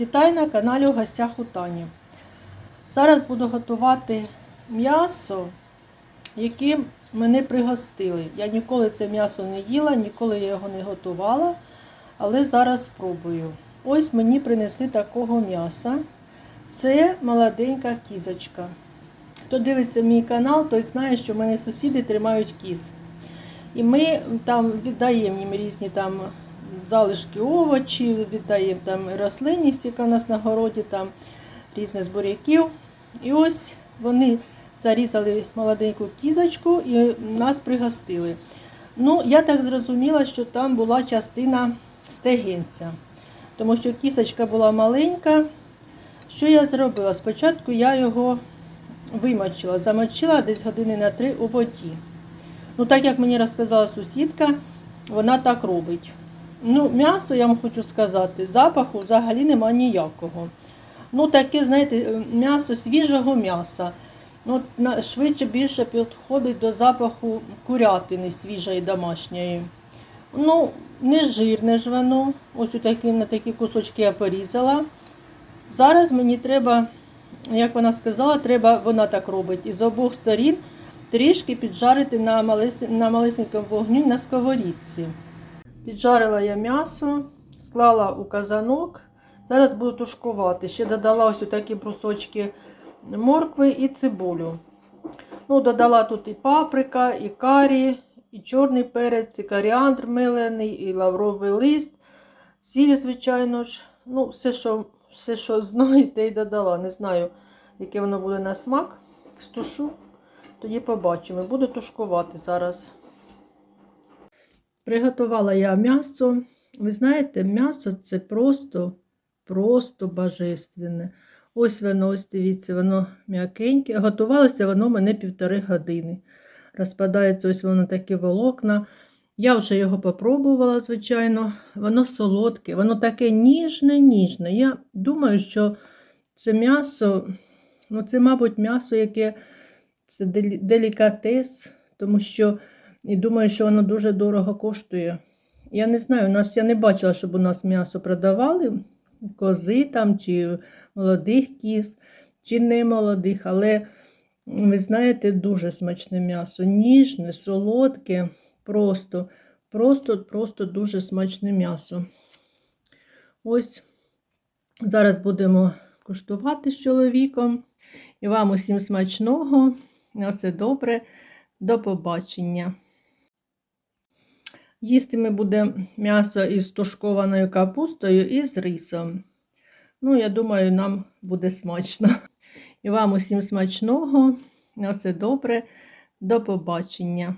Вітаю на каналі у гостях у Тані. Зараз буду готувати м'ясо, яким мене пригостили. Я ніколи це м'ясо не їла, ніколи я його не готувала, але зараз спробую. Ось мені принесли такого м'яса. Це молоденька кізочка. Хто дивиться мій канал, той знає, що в мене сусіди тримають кіз. І ми там віддаємо їм різні там залишки овочі, віддаємо там рослинність, яка у нас на городі, там різне з буряків. І ось вони зарізали молоденьку кізочку і нас пригостили. Ну, я так зрозуміла, що там була частина стегенця, тому що кісочка була маленька. Що я зробила? Спочатку я його вимочила, замочила десь години на три у воді. Ну, так як мені розказала сусідка, вона так робить. Ну, м'ясо, я вам хочу сказати, запаху взагалі нема ніякого. Ну, таке, знаєте, м'ясо свіжого м'яса. Ну, швидше більше підходить до запаху курятини свіжої домашньої. Ну, не жирне ж воно. Ось такі, на такі кусочки я порізала. Зараз мені треба, як вона сказала, треба, вона так робить, із обох сторін трішки піджарити на, малесенькому вогні на сковорідці. Піджарила я м'ясо, склала у казанок. Зараз буду тушкувати. Ще додала ось такі брусочки моркви і цибулю. Ну, Додала тут і паприка, і карі, і чорний перець, і коріандр мелений, і лавровий лист, сіль, звичайно ж. Ну, все, що, все, що знаю, те й додала. Не знаю, яке воно буде на смак. Стушу, тоді побачимо. Буду тушкувати зараз. Приготувала я м'ясо. Ви знаєте, м'ясо це просто, просто божественне. Ось воно, ось дивіться, воно м'якеньке. Готувалося воно мене півтори години. Розпадається ось воно таке волокна. Я вже його попробувала, звичайно. Воно солодке, воно таке ніжне, ніжне. Я думаю, що це м'ясо, ну це, мабуть, м'ясо, яке це делікатес, тому що і думаю, що воно дуже дорого коштує. Я не знаю, у нас я не бачила, щоб у нас м'ясо продавали, кози там, чи молодих кіз, чи не молодих, але ви знаєте, дуже смачне м'ясо. Ніжне, солодке, просто, просто, просто дуже смачне м'ясо. Ось зараз будемо куштувати з чоловіком. І вам усім смачного. На все добре. До побачення. Їсти ми будемо м'ясо із тушкованою капустою і з рисом. Ну, я думаю, нам буде смачно. І вам усім смачного. На все добре. До побачення.